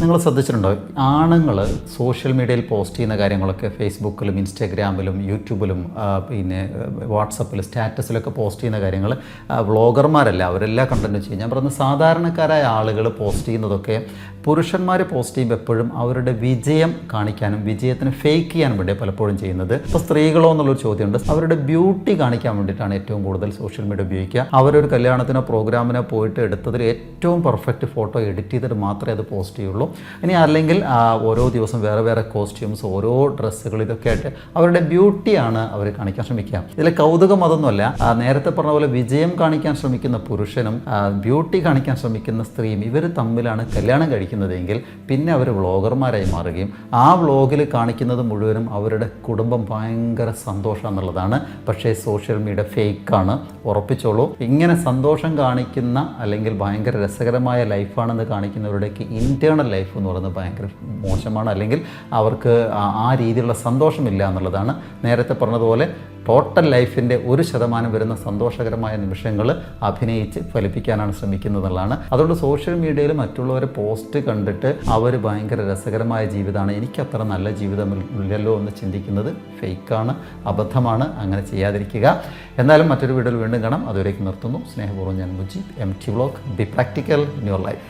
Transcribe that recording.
നിങ്ങൾ ശ്രദ്ധിച്ചിട്ടുണ്ടോ? ആണുങ്ങൾ സോഷ്യൽ മീഡിയയിൽ പോസ്റ്റ് ചെയ്യുന്ന കാര്യങ്ങളൊക്കെ ഫേസ്ബുക്കിലും ഇൻസ്റ്റാഗ്രാമിലും യൂട്യൂബിലും പിന്നെ വാട്സപ്പിൽ സ്റ്റാറ്റസിലൊക്കെ പോസ്റ്റ് ചെയ്യുന്ന കാര്യങ്ങൾ വ്ളോഗർമാരല്ല. അവരെല്ലാം കണ്ടന്റ് ചെയ്യും. ഞാൻ പറയുന്നത് സാധാരണക്കാരായ ആളുകൾ പോസ്റ്റ് ചെയ്യുന്നതൊക്കെ പുരുഷന്മാർ പോസ്റ്റ് ചെയ്യുമ്പോൾ എപ്പോഴും അവരുടെ വിജയം കാണിക്കാനും വിജയത്തിന് ഫേക്ക് ചെയ്യാൻ വേണ്ടി പലപ്പോഴും ചെയ്യുന്നത്. ഇപ്പോൾ സ്ത്രീകളോ എന്നുള്ളൊരു ചോദ്യമുണ്ട്. അവരുടെ ബ്യൂട്ടി കാണിക്കാൻ വേണ്ടിയിട്ടാണ് ഏറ്റവും കൂടുതൽ സോഷ്യൽ മീഡിയ ഉപയോഗിക്കുക. അവരൊരു കല്യാണത്തിനോ പ്രോഗ്രാമിനോ പോയിട്ട് എടുത്തതിൽ ഏറ്റവും പെർഫെക്റ്റ് ഫോട്ടോ എഡിറ്റ് ചെയ്തിട്ട് മാത്രമേ അത് പോസ്റ്റ് ചെയ്യുള്ളൂ. ഇനി അല്ലെങ്കിൽ ഓരോ ദിവസം വേറെ വേറെ കോസ്റ്റ്യൂംസ് ഓരോ ഡ്രസ്സുകൾ ഇതൊക്കെ ആയിട്ട് അവരുടെ ബ്യൂട്ടിയാണ് അവർ കാണിക്കാൻ ശ്രമിക്കുക. ഇതിലെ കൗതുകം അതൊന്നുമല്ല. നേരത്തെ പറഞ്ഞ പോലെ വിജയം കാണിക്കാൻ ശ്രമിക്കുന്ന പുരുഷനും ബ്യൂട്ടി കാണിക്കാൻ ശ്രമിക്കുന്ന സ്ത്രീയും ഇവർ തമ്മിലാണ് കല്യാണം കഴിക്കുന്നതെങ്കിൽ പിന്നെ അവർ വ്ളോഗർമാരായി മാറുകയും ആ വ്ളോഗിൽ കാണിക്കുന്നത് മുഴുവനും അവരുടെ കുടുംബം ഭയങ്കര സന്തോഷം എന്നുള്ളതാണ് പക്ഷേ സോഷ്യൽ മീഡിയ ഫേക്കാണ്. ഉറപ്പിച്ചോളൂ. ഇങ്ങനെ സന്തോഷം കാണിക്കുന്ന അല്ലെങ്കിൽ ഭയങ്കര രസകരമായ ലൈഫാണെന്ന് കാണിക്കുന്നവരുടെയൊക്കെ ഇന്റേർണൽ ലൈഫ് എന്ന് പറയുന്നത് ഭയങ്കര മോശമാണ്. അല്ലെങ്കിൽ അവർക്ക് ആ- രീതിയിലുള്ള സന്തോഷമില്ല എന്നുള്ളതാണ് നേരത്തെ പറഞ്ഞതുപോലെ ടോട്ടൽ ലൈഫിന്റെ ഒരു ശതമാനം വരുന്ന സന്തോഷകരമായ നിമിഷങ്ങൾ അഭിനയിച്ച് ഫലിപ്പിക്കാനാണ് ശ്രമിക്കുന്നത് എന്നുള്ളതാണ്. അതുകൊണ്ട് സോഷ്യൽ മീഡിയയിൽ മറ്റുള്ളവരെ പോസ്റ്റ് കണ്ടിട്ട് അവർ ഭയങ്കര രസകരമായ ജീവിതമാണ്. എനിക്കത്ര നല്ല ജീവിതം ഇല്ലല്ലോ എന്ന് ചിന്തിക്കുന്നത് ഫേക്കാണ് അബദ്ധമാണ്. അങ്ങനെ ചെയ്യാതിരിക്കുക. എന്നാലും മറ്റൊരു വീഡിയോയിൽ വീണ്ടും കാണാം. അതുവരേക്ക് നിർത്തുന്നു. സ്നേഹപൂർവം ഞാൻ Mujeeb M T vlog be practical in your life